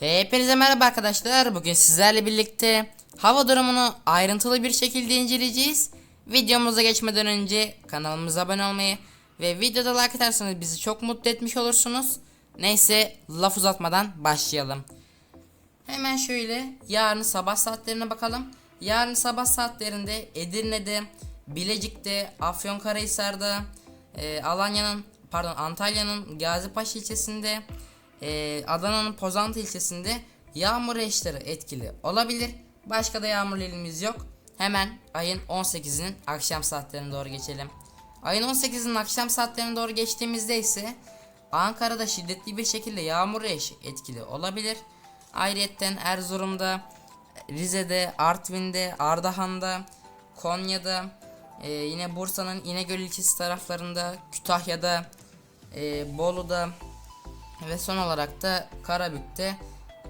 Hepinize merhaba arkadaşlar. Bugün sizlerle birlikte hava durumunu ayrıntılı bir şekilde inceleyeceğiz. Videomuza geçmeden önce kanalımıza abone olmayı ve videoda like atarsanız bizi çok mutlu etmiş olursunuz. Neyse laf uzatmadan başlayalım. Hemen şöyle yarın sabah saatlerine bakalım. Yarın sabah saatlerinde Edirne'de, Bilecik'te, Afyonkarahisar'da, e, Alanya'nın pardon Antalya'nın Gazipaşa ilçesinde, e, Adana'nın Pozantı ilçesinde yağmur yağışları etkili olabilir. Başka da yağmurlu ilimiz yok. Hemen ayın 18'inin akşam saatlerine doğru geçelim. Ayın 18'inin akşam saatlerine doğru geçtiğimizde ise Ankara'da şiddetli bir şekilde yağmur yağışı etkili olabilir. Ayrıyetten Erzurum'da, Rize'de, Artvin'de, Ardahan'da, Konya'da, e, yine Bursa'nın İnegöl ilçesi taraflarında, Kütahya'da, e, Bolu'da ve son olarak da Karabük'te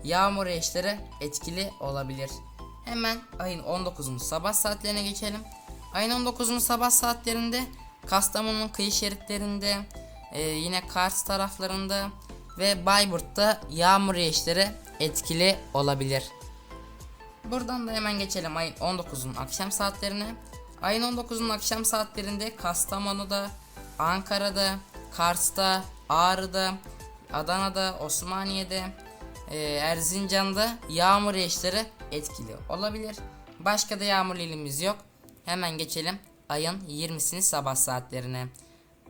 yağmur yağışları etkili olabilir. Hemen ayın 19'unun sabah saatlerine geçelim. Ayın 19'unun sabah saatlerinde Kastamonu'nun kıyı şeritlerinde, e, yine Kars taraflarında ve Bayburt'ta yağmur yağışları etkili olabilir. Buradan da hemen geçelim ayın 19'unun akşam saatlerine. Ayın 19'unun akşam saatlerinde Kastamonu'da, Ankara'da, Kars'ta, Ağrı'da, Adana'da, Osmaniye'de, e, Erzincan'da yağmur yağışları etkili olabilir. Başka da yağmurlu ilimiz yok. Hemen geçelim ayın 20'sini sabah saatlerine.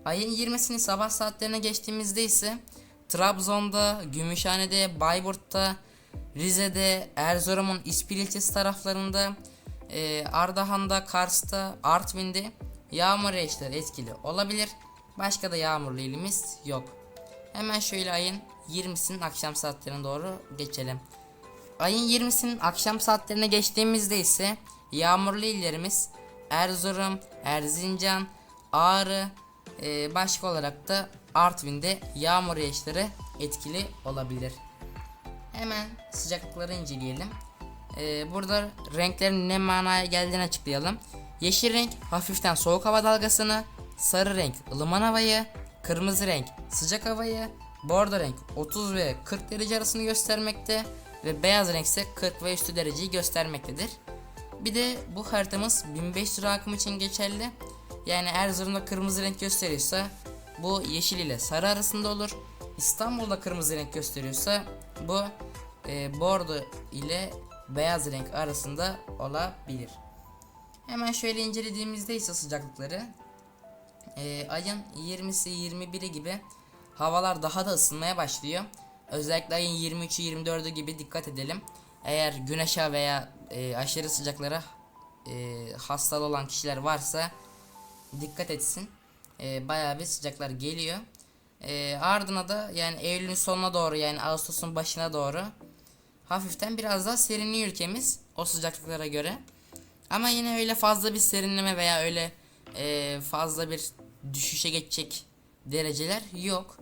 Ayın 20'sini sabah saatlerine geçtiğimizde ise Trabzon'da, Gümüşhane'de, Bayburt'ta, Rize'de, Erzurum'un İspil ilçesi taraflarında, e, Ardahan'da, Kars'ta, Artvin'de yağmur yağışları etkili olabilir. Başka da yağmurlu ilimiz yok. Hemen şöyle ayın 20'sinin akşam saatlerine doğru geçelim. Ayın 20'sinin akşam saatlerine geçtiğimizde ise yağmurlu illerimiz Erzurum, Erzincan, Ağrı, e, başka olarak da Artvin'de yağmur yağışları etkili olabilir. Hemen sıcaklıkları inceleyelim. Ee, burada renklerin ne manaya geldiğini açıklayalım. Yeşil renk hafiften soğuk hava dalgasını, sarı renk ılıman havayı, kırmızı renk sıcak havayı, bordo renk 30 ve 40 derece arasını göstermekte ve beyaz renk ise 40 ve üstü dereceyi göstermektedir. Bir de bu haritamız 1500 lira akım için geçerli. Yani Erzurum'da kırmızı renk gösteriyorsa bu yeşil ile sarı arasında olur. İstanbul'da kırmızı renk gösteriyorsa bu e, bordo ile beyaz renk arasında olabilir. Hemen şöyle incelediğimizde ise sıcaklıkları e, ayın 20'si 21'i gibi havalar daha da ısınmaya başlıyor. Özellikle ayın 23'ü 24'ü gibi dikkat edelim. Eğer güneşe veya e, aşırı sıcaklara e, hastalı olan kişiler varsa dikkat etsin. E, bayağı bir sıcaklar geliyor. E, ardına da yani Eylül'ün sonuna doğru yani Ağustos'un başına doğru hafiften biraz daha serinliyor ülkemiz o sıcaklıklara göre. Ama yine öyle fazla bir serinleme veya öyle e, fazla bir düşüşe geçecek dereceler yok.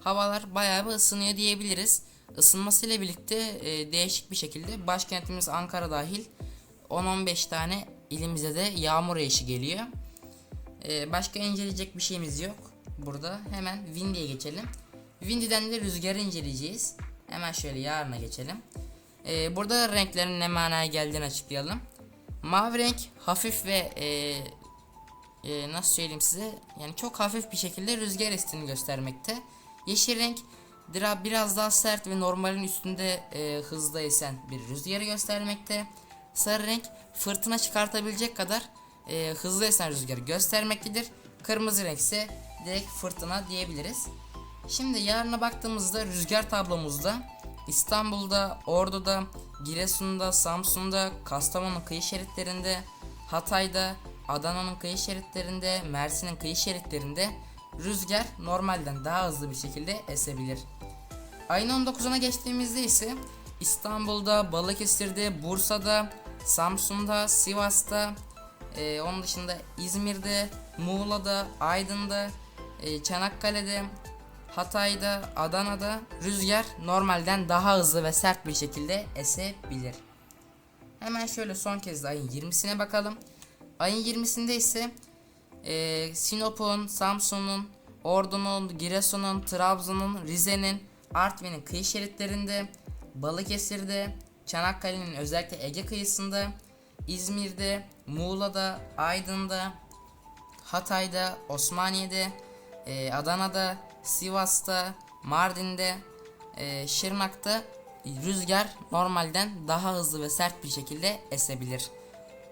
Havalar bayağı bir ısınıyor diyebiliriz. Isınmasıyla birlikte e, değişik bir şekilde başkentimiz Ankara dahil 10-15 tane ilimize de yağmur yağışı geliyor. E, başka inceleyecek bir şeyimiz yok. Burada hemen Windy'ye geçelim. Windy'den de rüzgarı inceleyeceğiz. Hemen şöyle yarına geçelim. E, burada renklerin ne manaya geldiğini açıklayalım. Mavi renk hafif ve e, e, nasıl söyleyeyim size yani çok hafif bir şekilde rüzgar estiğini göstermekte. Yeşil renk biraz daha sert ve normalin üstünde e, hızla esen bir rüzgarı göstermekte. Sarı renk fırtına çıkartabilecek kadar e, hızlı esen rüzgarı göstermektedir. Kırmızı renk ise direkt fırtına diyebiliriz. Şimdi yarına baktığımızda rüzgar tablomuzda İstanbul'da, Ordu'da, Giresun'da, Samsun'da, Kastamonu kıyı şeritlerinde, Hatay'da, Adana'nın kıyı şeritlerinde, Mersin'in kıyı şeritlerinde rüzgar normalden daha hızlı bir şekilde esebilir. Ayın 19'una geçtiğimizde ise İstanbul'da, Balıkesir'de, Bursa'da, Samsun'da, Sivas'ta, e, onun dışında İzmir'de, Muğla'da, Aydın'da, e, Çanakkale'de, Hatay'da, Adana'da rüzgar normalden daha hızlı ve sert bir şekilde esebilir. Hemen şöyle son kez de ayın 20'sine bakalım. Ayın 20'sinde ise e, Sinop'un, Samsun'un, Ordu'nun, Giresun'un, Trabzon'un, Rize'nin, Artvin'in kıyı şeritlerinde, Balıkesir'de, Çanakkale'nin özellikle Ege kıyısında, İzmir'de, Muğla'da, Aydın'da, Hatay'da, Osmaniye'de, e, Adana'da, Sivas'ta, Mardin'de, e, Şırnak'ta rüzgar normalden daha hızlı ve sert bir şekilde esebilir.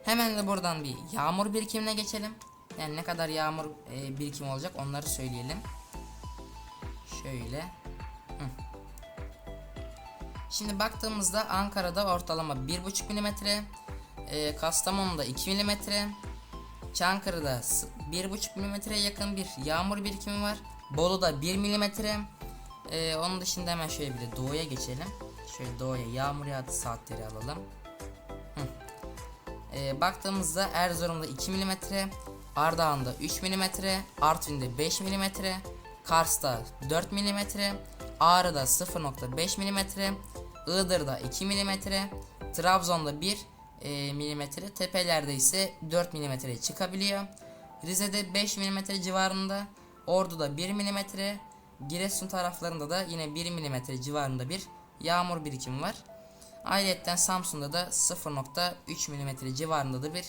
Hemen de buradan bir yağmur birikimine geçelim. Yani ne kadar yağmur e, birikimi olacak onları söyleyelim. Şöyle. Hı. Şimdi baktığımızda Ankara'da ortalama 1,5 mm, e, Kastamonu'da 2 mm, Çankırı'da s- 1,5 mm'ye yakın bir yağmur birikimi var. Bolu'da 1 mm. E, onun dışında hemen şöyle bir de doğuya geçelim. Şöyle doğuya yağmur yağdı saatleri alalım. E, baktığımızda Erzurum'da 2 mm, Ardahan'da 3 mm, Artvin'de 5 mm, Kars'ta 4 mm, Ağrı'da 0.5 mm, Iğdır'da 2 mm, Trabzon'da 1 e, mm, tepelerde ise 4 mm çıkabiliyor. Rize'de 5 mm civarında, Ordu'da 1 mm, Giresun taraflarında da yine 1 mm civarında bir yağmur birikimi var. Ayrıca Samsun'da da 0.3 mm civarında da bir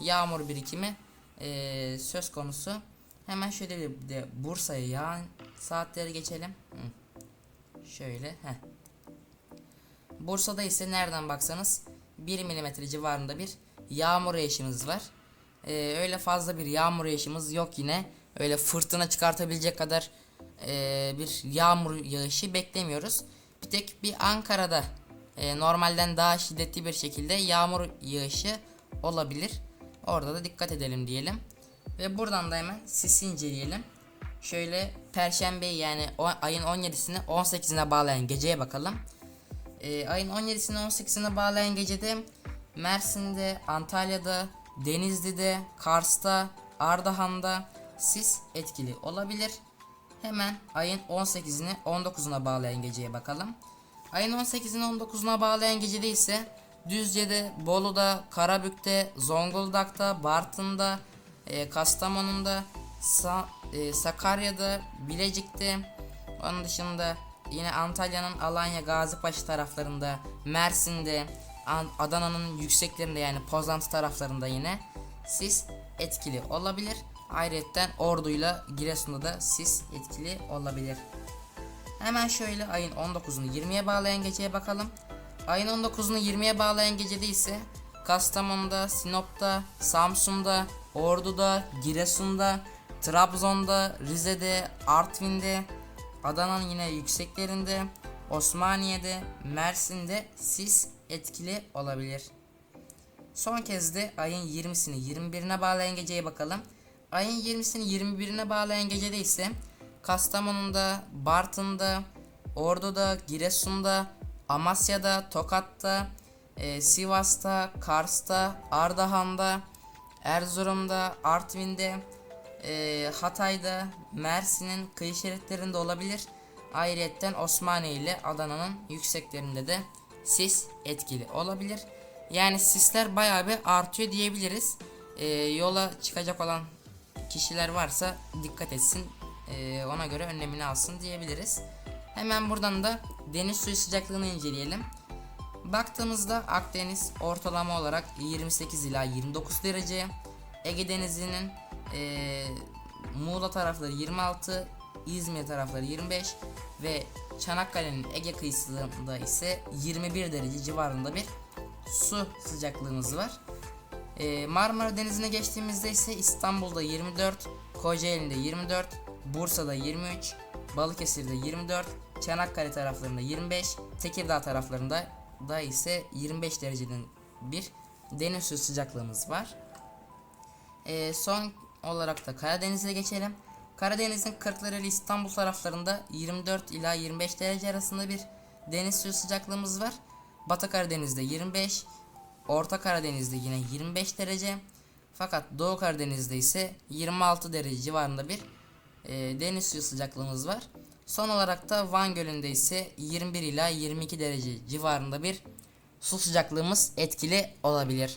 yağmur birikimi eee, söz konusu. Hemen şöyle bir de Bursa'ya yağan saatleri geçelim. Hı. Şöyle. Heh. Bursa'da ise nereden baksanız 1 mm civarında bir yağmur yağışımız var. Ee, öyle fazla bir yağmur yağışımız yok yine. Öyle fırtına çıkartabilecek kadar ee, bir yağmur yağışı beklemiyoruz. Bir tek bir Ankara'da ee, normalden daha şiddetli bir şekilde yağmur yağışı olabilir. Orada da dikkat edelim diyelim. Ve buradan da hemen sisi inceleyelim. Şöyle Perşembe yani o, ayın 17'sini 18'ine bağlayan geceye bakalım. Ee, ayın 17'sini 18'ine bağlayan gecede Mersin'de, Antalya'da, Denizli'de, Kars'ta, Ardahan'da sis etkili olabilir. Hemen ayın 18'ini 19'una bağlayan geceye bakalım. Ayın 18'ini 19'una bağlayan gecede ise Düzce'de, Bolu'da, Karabük'te, Zonguldak'ta, Bartın'da, e, Kastamonu'da, Sa- e, Sakarya'da, Bilecik'te, onun dışında yine Antalya'nın Alanya, Gazipaşa taraflarında, Mersin'de, An- Adana'nın yükseklerinde yani Pozantı taraflarında yine sis etkili olabilir. Ayrıca Ordu'yla Giresun'da da sis etkili olabilir. Hemen şöyle ayın 19'unu 20'ye bağlayan geceye bakalım. Ayın 19'unu 20'ye bağlayan gecede ise Kastamonu'da, Sinop'ta, Samsun'da, Ordu'da, Giresun'da, Trabzon'da, Rize'de, Artvin'de, Adana'nın yine yükseklerinde, Osmaniye'de, Mersin'de sis etkili olabilir. Son kez de ayın 20'sini 21'ine bağlayan geceye bakalım. Ayın 20'sini 21'ine bağlayan gecede ise Kastamonu'da, Bartın'da, Ordu'da, Giresun'da, Amasya'da, Tokat'ta, e, Sivas'ta, Kars'ta, Ardahan'da, Erzurum'da, Artvin'de, e, Hatay'da, Mersin'in kıyı şeritlerinde olabilir. Ayrıca Osmaniye ile Adana'nın yükseklerinde de sis etkili olabilir. Yani sisler bayağı bir artıyor diyebiliriz. E, yola çıkacak olan kişiler varsa dikkat etsin. E, ona göre önlemini alsın diyebiliriz. Hemen buradan da deniz suyu sıcaklığını inceleyelim. Baktığımızda Akdeniz ortalama olarak 28 ila 29 derece. Ege Denizi'nin eee, Muğla tarafları 26, İzmir tarafları 25 ve Çanakkale'nin Ege kıyısında ise 21 derece civarında bir su sıcaklığımız var. Eee, Marmara Denizi'ne geçtiğimizde ise İstanbul'da 24, Kocaeli'nde 24, Bursa'da 23, Balıkesir'de 24, Çanakkale taraflarında 25, Tekirdağ taraflarında da ise 25 dereceden bir deniz suyu sıcaklığımız var. Ee, son olarak da Karadeniz'e geçelim. Karadeniz'in Kırklareli İstanbul taraflarında 24 ila 25 derece arasında bir deniz suyu sıcaklığımız var. Batı Karadeniz'de 25, Orta Karadeniz'de yine 25 derece. Fakat Doğu Karadeniz'de ise 26 derece civarında bir e, deniz suyu sıcaklığımız var. Son olarak da Van Gölü'nde ise 21 ila 22 derece civarında bir su sıcaklığımız etkili olabilir.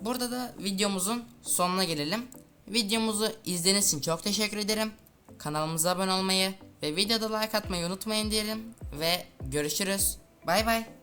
Burada da videomuzun sonuna gelelim. Videomuzu izlediğiniz için çok teşekkür ederim. Kanalımıza abone olmayı Ve videoda like atmayı unutmayın diyelim ve görüşürüz. Bay bay.